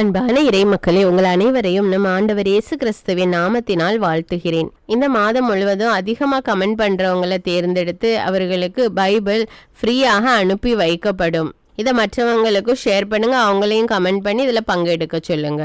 அன்பான இறைமக்களே உங்கள் அனைவரையும் நம் ஆண்டவர் இயேசு கிறிஸ்துவின் நாமத்தினால் வாழ்த்துகிறேன். இந்த மாதம் முழுவதும் அதிகமாக கமெண்ட் பண்ணுறவங்கள தேர்ந்தெடுத்து அவர்களுக்கு பைபிள் ஃப்ரீயாக அனுப்பி வைக்கப்படும். இதை மற்றவங்களுக்கும் ஷேர் பண்ணுங்க அவங்களையும் கமெண்ட் பண்ணி இதில் பங்கெடுக்க சொல்லுங்க.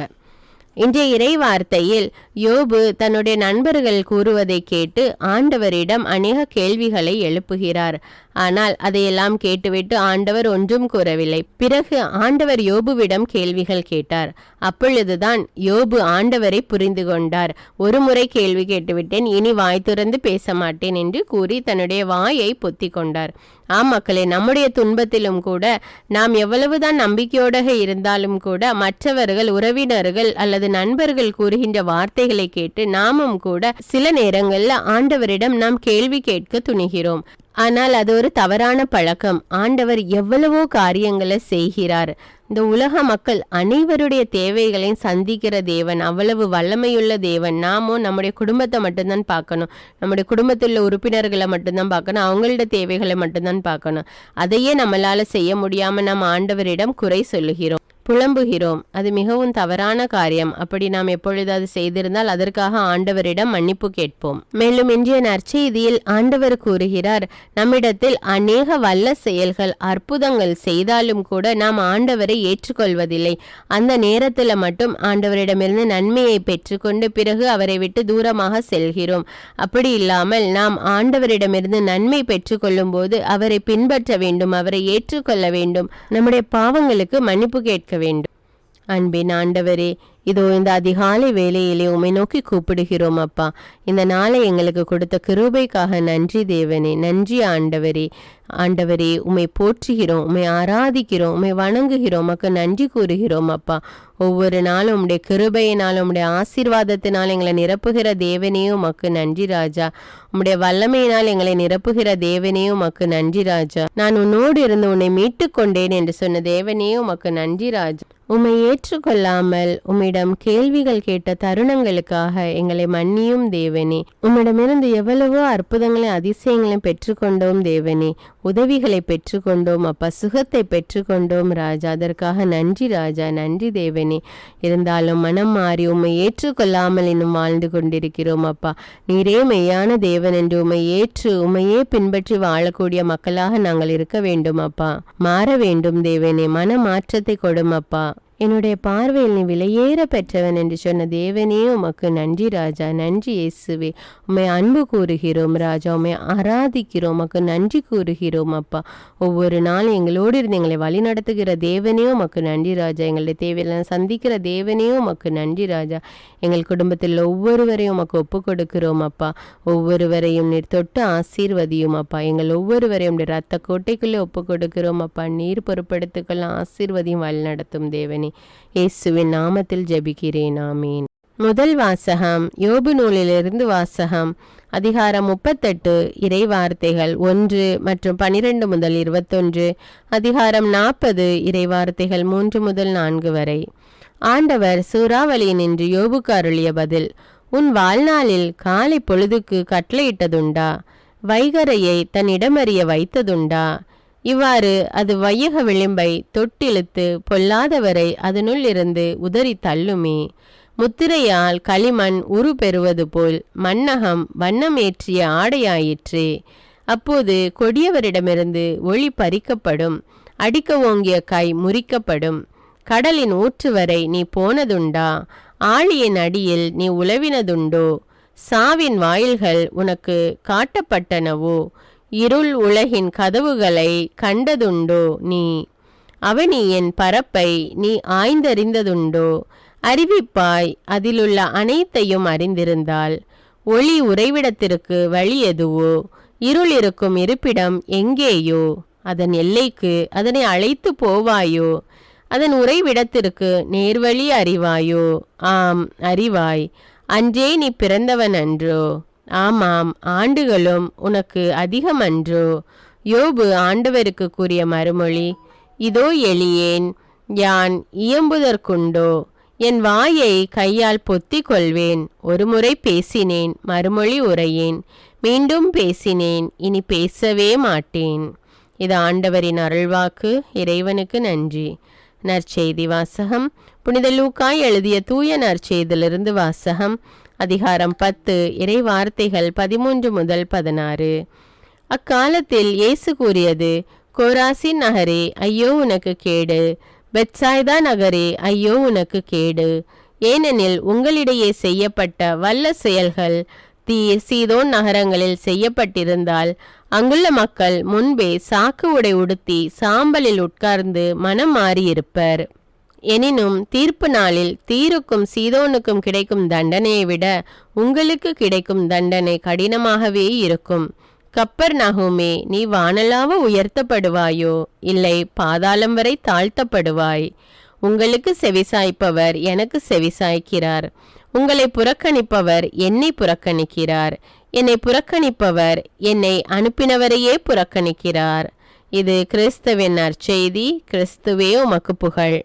இன்றைய இறை வார்த்தையில் யோபு தன்னுடைய நண்பர்கள் கூறுவதை கேட்டு ஆண்டவரிடம் அநேக கேள்விகளை எழுப்புகிறார். ஆனால் அதையெல்லாம் கேட்டுவிட்டு ஆண்டவர் ஒன்றும் கூறவில்லை. பிறகு ஆண்டவர் யோபுவிடம் கேள்விகள் கேட்டார். அப்பொழுதுதான் யோபு ஆண்டவரை புரிந்து கொண்டார். ஒரு முறை கேள்வி கேட்டுவிட்டேன் இனி வாய் திறந்து பேச மாட்டேன் என்று கூறி தன்னுடைய வாயை பொத்தி கொண்டார். ஆம் மக்களே நம்முடைய துன்பத்திலும் கூட நாம் எவ்வளவுதான் நம்பிக்கையோடாக இருந்தாலும் கூட மற்றவர்கள் உறவினர்கள் அல்லது நண்பர்கள் கூறுகின்ற வார்த்தைகளை கேட்டு நாமும் கூட சில நேரங்களில் ஆண்டவரிடம் நாம் கேள்வி கேட்க துணிகிறோம். ஆனால் அது ஒரு தவறான பழக்கம். ஆண்டவர் எவ்வளவோ காரியங்களை செய்கிறார். இந்த உலக மக்கள் அனைவருடைய தேவைகளையும் சந்திக்கிற தேவன் அவ்வளவு வல்லமையுள்ள தேவன். நாமும் நம்முடைய குடும்பத்தை மட்டும்தான் பார்க்கணும். நம்முடைய குடும்பத்தில் உள்ள உறுப்பினர்களை மட்டும்தான் பார்க்கணும். அவங்களோட தேவைகளை மட்டும்தான் பார்க்கணும். அதையே நம்மளால செய்ய முடியாம நம்ம ஆண்டவரிடம் குறை சொல்லுகிறோம். புலம்புகிறோம். அது மிகவும் தவறான காரியம். அப்படி நாம் எப்பொழுதாவது செய்திருந்தால் அதற்காக ஆண்டவரிடம் மன்னிப்பு கேட்போம். மேலும் இன்றைய நற்செய்தியில் ஆண்டவர் கூறுகிறார் நம்மிடத்தில் அநேக வல்ல செயல்கள் அற்புதங்கள் செய்தாலும் கூட நாம் ஆண்டவரை ஏற்றுக்கொள்வதில்லை. அந்த நேரத்தில் மட்டும் ஆண்டவரிடமிருந்து நன்மையை பெற்றுக்கொண்டு பிறகு அவரை விட்டு தூரமாக செல்கிறோம். அப்படி இல்லாமல் நாம் ஆண்டவரிடமிருந்து நன்மை பெற்றுக்கொள்ளும் போது அவரை பின்பற்ற வேண்டும் அவரை ஏற்றுக்கொள்ள வேண்டும். நம்முடைய பாவங்களுக்கு மன்னிப்பு கேட்க வேண்டும். அன்பின் ஆண்டவரே இதோ இந்த அதிகாலை வேலையிலே உம்மை நோக்கி கூப்பிடுகிறோம் அப்பா. இந்த நாளை எங்களுக்கு கொடுத்த கிருபைக்காக நன்றி தேவனே நன்றி ஆண்டவரே. ஆண்டவரே உம்மை போற்றுகிறோம் உம்மை ஆராதிக்கிறோம் உமை வணங்குகிறோம் மக்கு நன்றி கூறுகிறோம் அப்பா. ஒவ்வொரு நாளும் உம்முடைய கிருபையினால் உம்முடைய ஆசீர்வாதத்தினால் எங்களை நிரப்புகிற தேவனையும் மக்கு நன்றி ராஜா. உம்முடைய வல்லமையினால் எங்களை நிரப்புகிற தேவனையும் மக்கு நன்றி ராஜா. நான் உன்னோடு இருந்து உன்னை மீட்டு கொண்டேன் என்று சொன்ன தேவனையும் மக்கு நன்றி ராஜா. உம்மை ஏற்றுக்கொள்ளாமல் உம்மிடம் கேள்விகள் கேட்ட தருணங்களுக்காக எங்களை மன்னியும் தேவனே. உம்மிடமிருந்து எவ்வளவோ அற்புதங்களையும் அதிசயங்களையும் பெற்றுக்கொண்டோம் தேவனே. உதவிகளை பெற்றுக்கொண்டோம் அப்பா சுகத்தை பெற்றுக்கொண்டோம் ராஜா. அதற்காக நன்றி ராஜா நன்றி தேவனே. இருந்தாலும் மனம் மாறி உம்மை ஏற்றுக்கொள்ளாமல் இன்னும் வாழ்ந்து கொண்டிருக்கிறோம் அப்பா. நீரே மெய்யான தேவன் என்று உம்மை ஏற்று உம்மையே பின்பற்றி வாழக்கூடிய மக்களாக நாங்கள் இருக்க வேண்டும் அப்பா. மாற வேண்டும் தேவனே. மன மாற்றத்தை கொடும் அப்பா. என்னுடைய பார்வையில் நீ விலையேற பெற்றவன் என்று சொன்ன தேவனே உமக்கு நன்றி ராஜா நன்றி இயேசுவே. உம்மை அன்பு கூறுகிறோம் ராஜா உம்மை ஆராதிக்கிறோம் உமக்கு நன்றி கூறுகிறோம் அப்பா. ஒவ்வொரு நாளும் எங்களோடு இருந்து எங்களை வழி நடத்துகிற தேவனே உமக்கு நன்றி ராஜா. எங்களுடைய தேவையெல்லாம் சந்திக்கிற தேவனே உமக்கு நன்றி ராஜா. எங்கள் குடும்பத்தில் ஒவ்வொருவரையும் உமக்கு ஒப்பு கொடுக்கிறோம் அப்பா. ஒவ்வொருவரையும் நீர் தொட்டு ஆசீர்வதியும் அப்பா. எங்கள் ஒவ்வொருவரையும் ரத்த கோட்டைக்குள்ளே ஒப்பு கொடுக்கிறோம் அப்பா. நீர் பொறுப்படுத்துக்கள் ஆசீர்வதியும் வழி நடத்தும் தேவனே. இயேசுவின் நாமத்தில் ஜெபிக்கிறேன் ஆமீன். முதல் வாசகம் யோபு நூலிலிருந்து வாசகம் அதிகாரம் முப்பத்தெட்டு இறை வார்த்தைகள் ஒன்று மற்றும் பனிரெண்டு முதல் இருபத்தொன்று அதிகாரம் நாற்பது இறை வார்த்தைகள் மூன்று முதல் நான்கு வரை. ஆண்டவர் சூறாவளி நின்று யோபுக்கு அருளிய பதில் உன் வாழ்நாளில் காலை பொழுதுக்கு கட்டளையிட்டதுண்டா? வைகரையை தன்னிடமறிய வைத்ததுண்டா? இவ்வாறு அது வையக விளிம்பை தொட்டிழுத்து பொல்லாதவரை அதனுள் இருந்து உதறி தள்ளுமே. முத்திரையால் களிமண் உரு பெறுவது போல் மன்னகம் வண்ணம் ஏற்றிய ஆடையாயிற்றே. அப்போது கொடியவரிடமிருந்து ஒளி பறிக்கப்படும். அடிக்க ஓங்கிய கை முறிக்கப்படும். கடலின் ஊற்று வரை நீ போனதுண்டா? ஆழியின் அடியில் நீ உழவினதுண்டோ சாவின் வாயில்கள் உனக்கு காட்டப்பட்டனவோ? இருள் உலகின் கதவுகளை கண்டதுண்டோ நீ? அவனியின் பரப்பை நீ ஆய்ந்தறிந்ததுண்டோ? அறிவிப்பாய் அதிலுள்ள அனைத்தையும் அறிந்திருந்தால். ஒளி உறைவிடத்திற்கு வழி எதுவோ? இருள் இருக்கும் இருப்பிடம் எங்கேயோ? அதன் எல்லைக்கு அதனை அழைத்து போவாயோ? அதன் உறைவிடத்திற்கு நேர்வழி அறிவாயோ? ஆம் அறிவாய். அன்றே நீ பிறந்தவன் அன்றோ? ஆமாம் ஆண்டுகளும் உனக்கு அதிகமன்றோ? யோபு ஆண்டவருக்கு கூறிய மறுமொழி இதோ எளியேன் யான் இயம்புதற்குண்டோ? என் வாயை கையால் பொத்தி கொள்வேன் ஒருமுறை பேசினேன் மறுமொழி உரையேன் மீண்டும் பேசினேன் இனி பேசவே மாட்டேன். இது ஆண்டவரின் அருள்வாக்கு இறைவனுக்கு நன்றி. நற்செய்தி வாசகம் புனித லூக்காய் எழுதிய தூய நற்செய்திலிருந்து வாசகம் அதிகாரம் பத்து இறை வார்த்தைகள் பதிமூன்று முதல் பதினாறு. அக்காலத்தில் இயேசு கூறியது கோராசின் நகரே ஐயோ உனக்கு கேடு. பெட்சாய்தா நகரே ஐயோ உனக்கு கேடு. ஏனெனில் உங்களிடையே செய்யப்பட்ட வல்ல செயல்கள் தீ சீதோன் நகரங்களில் செய்யப்பட்டிருந்தால் அங்குள்ள மக்கள் முன்பே சாக்கு உடை உடுத்தி சாம்பலில் உட்கார்ந்து மனம் மாறியிருப்பர். எனினும் தீர்ப்பு நாளில் தீருக்கும் சீதோனுக்கும் கிடைக்கும் தண்டனையை விட உங்களுக்கு கிடைக்கும் தண்டனை கடினமாகவே இருக்கும். கப்பர் நகுமே நீ வானலாவ உயர்த்தப்படுவாயோ? இல்லை பாதாளம் வரை தாழ்த்தப்படுவாய். உங்களுக்கு செவிசாய்ப்பவர் எனக்கு செவிசாய்க்கிறார். உங்களை புறக்கணிப்பவர் என்னை புறக்கணிக்கிறார். என்னை புறக்கணிப்பவர் என்னை அனுப்பினவரையே புறக்கணிக்கிறார். இது கிறிஸ்துவின் நற்செய்தி. கிறிஸ்துவே உமக்கு புகழ்.